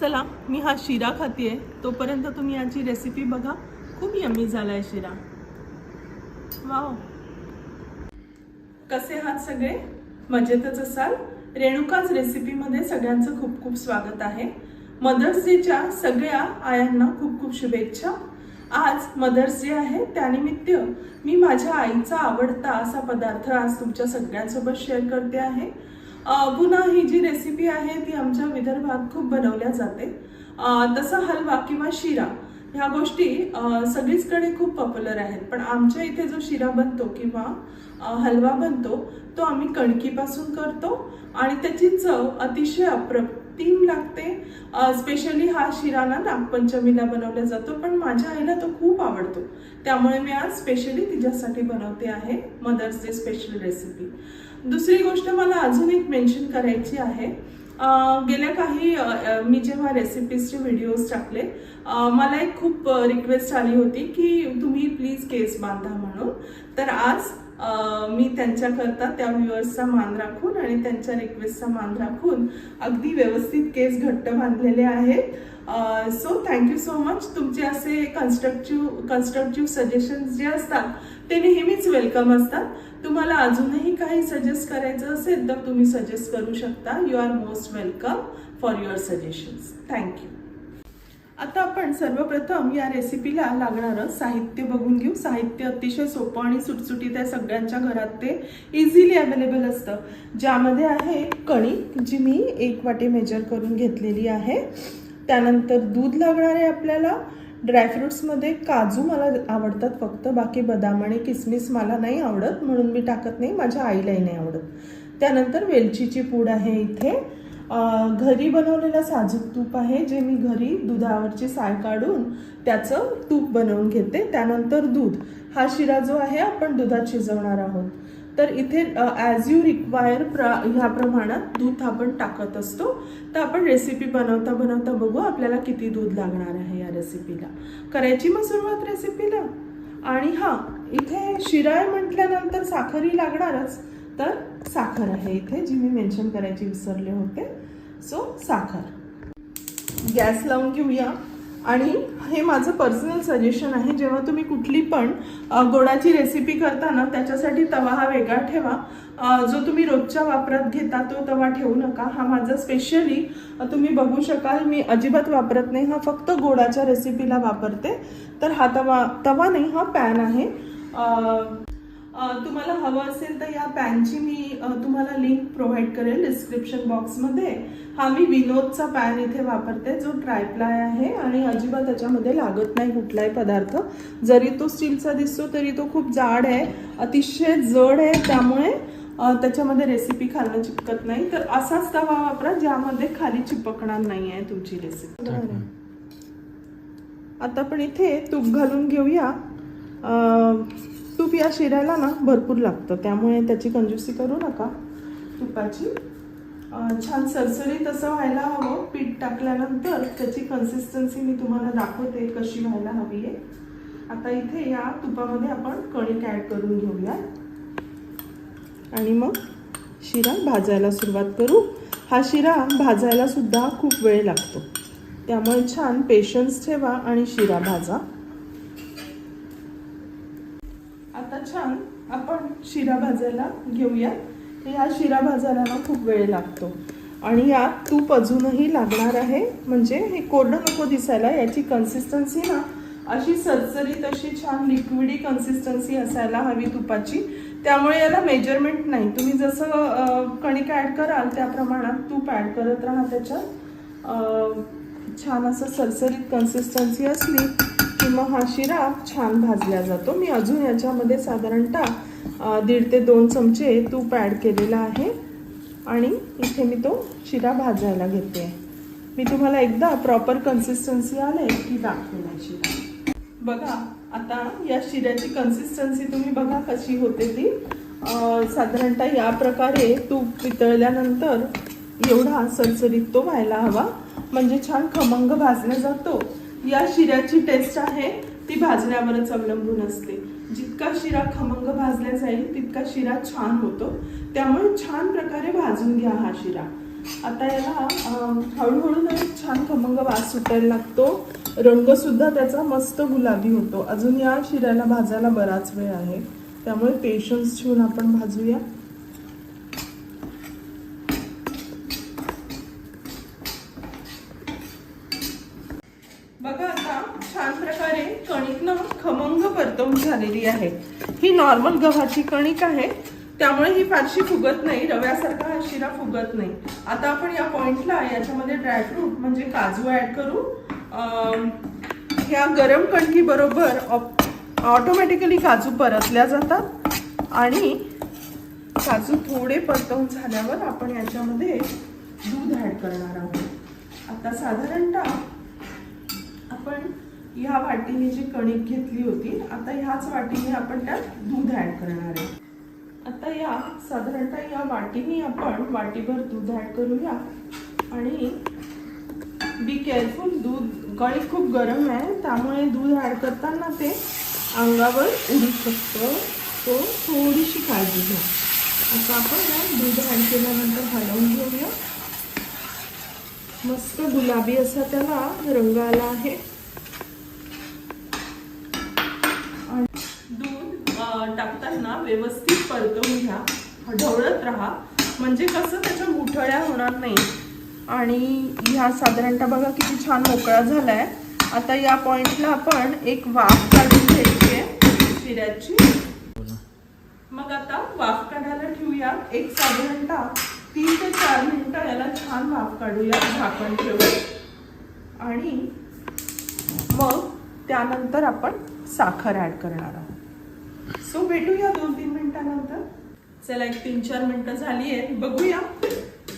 चला मी हा शिरा खातीये. तोपर्यंत तुम्ही याची रेसिपी बघा. खूप यम्मी झालाय शिरा. वाव कसे आहात सगळे? मजेतच असाल? रेणुकाच रेसिपीमध्ये सगळ्यांचं खूप खूप स्वागत आहे. मदर्स डेच्या सगळ्या आयांना खूप खूप शुभेच्छा. आज मदर्स डे आहे त्यानिमित्त मी माझ्या आईचा आवडता असा पदार्थ आज तुमच्या सगळ्यांसोबत शेअर करते आहे. पुन्हा ही जी रेसिपी आहे ती आमच्या विदर्भात खूप बनवल्या जाते. तसा हलवा किंवा शिरा ह्या गोष्टी सगळीचकडे खूप पॉप्युलर आहेत. पण आमच्या इथे जो शिरा बनतो किंवा हलवा बनतो तो आम्ही कणकीपासून करतो आणि त्याची चव अतिशय अप्रतिम लागते. स्पेशली हा शिरा ना नागपंचमीला बनवला जातो पण माझ्या आईला तो खूप आवडतो. त्यामुळे मी आज स्पेशली तिच्यासाठी बनवते आहे मदर्स डे स्पेशल रेसिपी दुसरी गोष्ट मला अजून एक मेन्शन करायची आहे. गेल्या काही मी जेव्हा रेसिपीजचे व्हिडिओज टाकले मला एक खूप रिक्वेस्ट आली होती की तुम्ही प्लीज केस बांधा म्हणून. तर आज मी त्यांच्याकरता त्या व्ह्युअर्सचा मान राखून आणि त्यांच्या रिक्वेस्टचा मान राखून अगदी व्यवस्थित केस घट्ट बांधलेले आहेत. सो थँक्यू सो मच तुमचे असे कन्स्ट्रक्टिव्ह कन्स्ट्रक्टिव्ह सजेशन्स जे असतात ते नेहमीच वेलकम असतात. तुम्हाला अजूनही काही सजेस्ट करायचं असेल तर तुम्ही सजेस्ट करू शकता. You are most welcome for your suggestions thank you आता आपण सर्वप्रथम या रेसिपीला लागणारं साहित्य बघून घेऊ. साहित्य अतिशय सोपं आणि सुटसुटीत आहे. सगळ्यांच्या घरात ते इझिली अवेलेबल असतं. ज्यामध्ये आहे कणिक जी मी एक वाटी मेजर करून घेतलेली आहे. त्यानंतर दूध लागणार आहे आपल्याला ड्रायफ्रुट्समध्ये काजू मला आवडतात फक्त बाकी बदाम आणि किसमिस मला नाही आवडत म्हणून मी टाकत नाही माझ्या आईलाही नाही आवडत. त्यानंतर वेलचीची पूड आहे इथे. घरी बनवलेलं साजूक तूप आहे जे मी घरी दुधावरची साय काढून त्याचं तूप बनवून घेते. त्यानंतर दूध. हा शिरा जो आहे आपण दुधात शिजवणार आहोत. तर इथे ॲज यू रिक्वायर प्र ह्या प्रमाणात दूध आपण टाकत असतो. तर आपण रेसिपी बनवता बनवता बघू आपल्याला किती दूध लागणार आहे या रेसिपीला करायची मग सुरुवात रेसिपीला आणि हां इथे शिराय म्हटल्यानंतर साखरही लागणारच. तर साखर आहे इथे जी मी मेन्शन करायची विसरले होते. सो साखर. गॅस लावून घेऊया. आणि हे माझं पर्सनल सजेशन आहे जेव्हा तुम्ही कुठली पण गोडाची रेसिपी करताना त्याच्यासाठी तवा हा वेगळा ठेवा. जो तुम्ही रोजच्या वापरात घेता तो तवा ठेवू नका. हा माझा स्पेशली तुम्ही बघू शकाल मी अजिबात वापरत नाही. हा फक्त गोडाच्या रेसिपीला वापरते. तर हा तवा तवा नाही हा पॅन आहे. तुम्हाला हवं असेल तर या पॅनची मी तुम्हाला लिंक प्रोव्हाइड करेल डिस्क्रिप्शन बॉक्समध्ये हा मी विनोदचा पॅन इथे वापरते जो ट्रायप्लाय आहे आणि अजिबात त्याच्यामध्ये लागत नाही कुठलाही पदार्थ. जरी तो स्टीलचा दिसतो तरी तो खूप जाड आहे अतिशय जड आहे त्यामुळे त्याच्यामध्ये रेसिपी खाल्लं चिपकत नाही. तर असाच तवा वापरा ज्यामध्ये खाली चिपकणार नाही आहे तुमची रेसिपी आता आपण इथे तूप घालून घेऊया. तूप या शिऱ्याला ना भरपूर लागतं. त्यामुळे त्याची कंजूसी करू नका. तुपाची. छान सरसरीत असं व्हायला हवं. पीठ टाकल्यानंतर त्याची कन्सिस्टन्सी मी तुम्हाला दाखवते कशी व्हायला हवी आहे. आता इथे या तुपामध्ये आपण कणिक ॲड करून घेऊया. आणि मग शिरा भाजायला सुरुवात करू. हा शिरा भाजायला सुद्धा खूप वेळ लागतो. त्यामुळे छान पेशन्स ठेवा आणि शिरा भाजा आता छान आपण शिरा भाजायला घेऊया. या शिरा भाजायला ना खूप वेळ लागतो. आणि यात तूप अजूनही लागणार आहे. म्हणजे हे कोरडं नको दिसायला याची कन्सिस्टन्सी ना अशी सरसरीत अशी छान लिक्विडी कन्सिस्टन्सी असायला हवी तुपाची. त्यामुळे याला मेजरमेंट नाही. तुम्ही जसं कणिक ॲड कराल त्या प्रमाणात तूप ॲड करत राहा त्याच्यात. छान असं सरसरीत कन्सिस्टन्सी असली की मग हा शिरा छान भाजला जातो. मी अजून याच्यामध्ये साधारणतः दीड ते दोन चमचे तूप ॲड केलेलं आहे. आणि इथे मी तो शिरा भाजायला घेते. मी तुम्हाला एकदा प्रॉपर कन्सिस्टन्सी आले की दाखवेन शिरा. बघा आता या शिऱ्याची कन्सिस्टन्सी तुम्ही बघा कशी होते ती. साधारणतः या प्रकारे तूप वितळल्यानंतर एवढा सरसरीत तो व्हायला हवा. म्हणजे छान खमंग भाजला जातो. या शिऱ्याची टेस्ट आहे ती भाजण्यावरच अवलंबून असते. जितका शिरा खमंग भाजला जाईल तितका शिरा छान होतो. त्यामुळे छान प्रकारे भाजून घ्या हा शिरा. आता याला हळूहळू ना छान खमंग वास सुटायला लागतो. रंगसुद्धा त्याचा मस्त गुलाबी होतो. अजून या शिऱ्याला भाजायला बराच वेळ आहे. त्यामुळे पेशन्स ठेवून आपण भाजूया. बघा आता छान प्रकारे कणिक ना खमंग परतवून झालेली आहे. ही नॉर्मल गव्हाची कणिक आहे. त्यामुळे ही फारशी फुगत नाही. रव्यासारखा हा शिरा फुगत नाही. आता आपण या पॉइंटला याच्यामध्ये ड्रायफ्रूट म्हणजे काजू ऍड करू. ह्या गरम कणकी बरोबर ऑटोमॅटिकली काजू परतल्या जातात. आणि काजू थोडे परतवून झाल्यावर आपण याच्यामध्ये दूध ऍड करणार आहोत. आता साधारणतः आपण ह्या वाटीने जी कणिक घेतली होती आता ह्याच वाटीने आपण त्यात दूध ऍड करणार आहे. आता या साधारणतः या वाटीने आपण वाटीभर दूध ऍड करूया. आणि बी केअरफुल दूध कणिक खूप गरम आहे त्यामुळे दूध ऍड करताना ते अंगावर उडू शकतं. तो थोडीशी काळजी घ्या. आता आपण दूध ऍड केल्यानंतर हलवून घेऊया. मस्त गुलाबी असा त्याला रंग आला आहे आणि दूध अं, टाकताना व्यवस्थित परतवून घ्या. ढवळत राहा. म्हणजे कसं त्याच्या गुठळ्या होणार नाही. आणि ह्या साधारणतः बघा किती छान मोकळा झालाय. आता या पॉइंटला आपण एक वाफ काढून घ्यायची आहे शिऱ्याची. मग आता वाफ काढायला ठेवूया. एक साधारणतः तीन ते चार मिनिटं याला छान वाफ काढूया. झाकण ठेवून. आणि मग त्यानंतर आपण साखर ऍड करणार आहोत. सो भेटूया दोन तीन मिनिटानंतर. चला एक तीन चार मिनिटं झाली आहे बघूया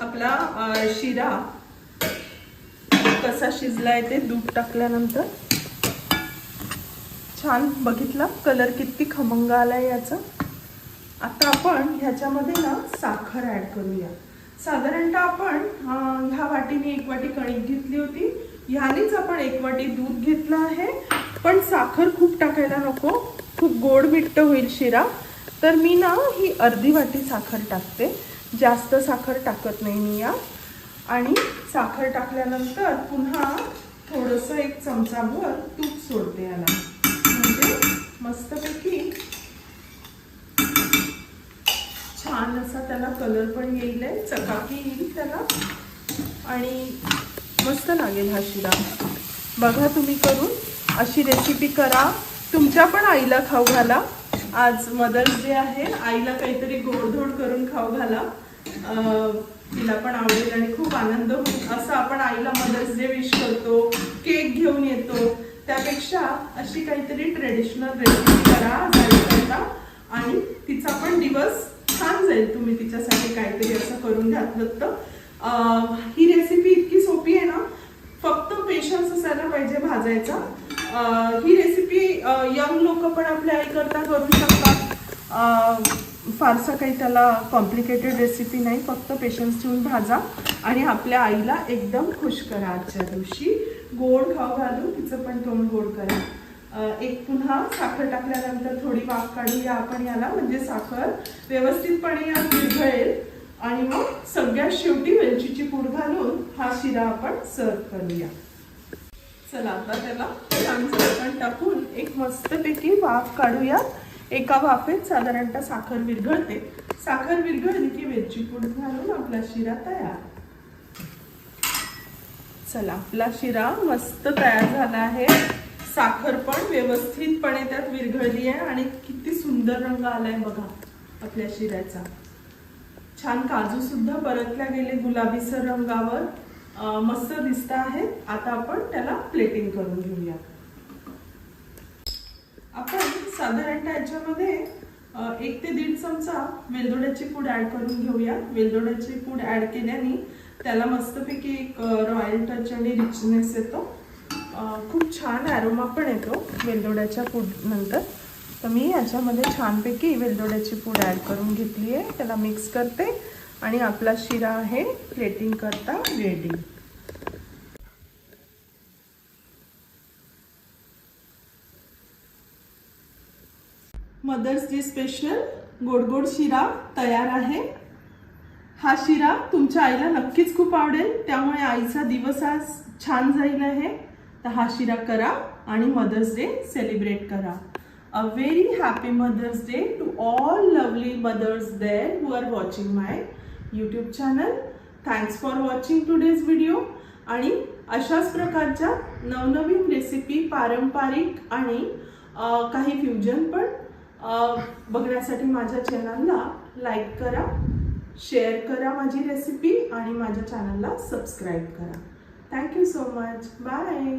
आपला शिरा कसा शिजलाय ते दूध टाकल्यानंतर. छान बघितला? कलर किती खमंग आलाय याचा. आता आपण ह्याच्यामध्ये ना साखर ऍड करूया. साधारणतः आपण ह्या वाटीने एक वाटी कणिक घेतली होती. ह्यानेच आपण एक वाटी दूध घेतलं आहे. पण साखर खूप टाकायला नको. खूप गोड मिट्ट होईल शिरा. तर मी ना ही अर्धी वाटी साखर टाकते. जास्त साखर टाकत नाही मी या आणि साखर टाकल्यानंतर पुन्हा थोडंसं एक चमचाभर तूप सोडते याला. म्हणजे मस्तपैकी छान असा त्याला कलर पण येईल आहे, चकाकी येईल त्याला. आणि मस्त लागेल हा शिरा. बघा तुम्ही करून. अशी रेसिपी करा. तुमच्या पण आईला खाऊ घाला. आज मदर्स डे आहे. आईला काहीतरी गोडधोड करून खाऊ घाला. तिला पण आवडेल आणि खूप आनंद होईल. असं आपण आईला मदर्स डे विश करतो. केक घेऊन येतो. त्यापेक्षा अशी काहीतरी ट्रेडिशनल रेसिपी करा करता आणि तिचा पण दिवस छान जाईल. तुम्ही तिच्यासाठी काहीतरी असं करून घातलं तर ही रेसिपी इतकी सोपी आहे ना. फक्त पेशन्स असायला पाहिजे भाजायचा. ही पण आपल्या आई करता करू शकतात. फारसं काही त्याला कॉम्प्लिकेटेड रेसिपी नाही फक्त पेशन्स ठेवून भाजा आणि आपल्या आईला एकदम खुश करा आजच्या दिवशी. गोड खाऊ घालून तिचं पण तोंड गोड करा. एक पुन्हा साखर टाकल्यानंतर थोडी वाफ काढूया आपण याला म्हणजे साखर व्यवस्थितपणे यात विरघळेल. आणि मग सगळ्यात शेवटी वेलचीची पूड घालून हा शिरा आपण सर्व करूया. चला आता त्याला छान टाकून एक मस्तपैकी वाफ काढूया एका वाफेत साधारणतः साखर विरघळते. साखर विरघळली की वेलची पूड घालून आपला शिरा तयार. चला आपला शिरा मस्त तयार झाला आहे. साखर पण व्यवस्थितपणे त्यात विरघळली आहे आणि किती सुंदर रंग आलाय बघा आपल्या शिऱ्याचा. छान काजू सुद्धा परतल्या गेले गुलाबीसर रंगावर. मस्त दिसत आहेत. आता आपण त्याला प्लेटिंग करून घेऊया. आपण साधारणतः याच्यामध्ये एक ते दीड चमचा वेलदोड्याची पूड ऍड करून घेऊया. वेलदोड्याची पूड ऍड केल्याने त्याला मस्तपैकी एक रॉयल टच आणि रिचनेस येतो. खूप छान ॲरोमा पण येतो वेलदोड्याच्या पूड नंतर. तर मी याच्यामध्ये छानपैकी वेलदोड्याची पूड ॲड करून घेतली आहे. त्याला मिक्स करते. आणि आपला शिरा आहे प्लेटिंग करता रेडी मदर्स डे स्पेशल गोड गोड शिरा तयार आहे. हा शिरा तुमच्या आईला नक्कीच खूप आवडेल त्यामुळे आईचा दिवस आज छान जाईल आहे. तर हा शिरा करा आणि मदर्स डे सेलिब्रेट करा. A very happy mother's day to all lovely mothers there who are watching my YouTube channel thanks for watching today's video आणि अशाच प्रकारच्या नवनवीन रेसिपी पारंपरिक आणि काही फ्युजन पण बघण्यासाठी माझ्या चॅनलला लाईक करा शेअर करा माझी रेसिपी आणि माझ्या चॅनलला सबस्क्राईब करा. Thank you so much bye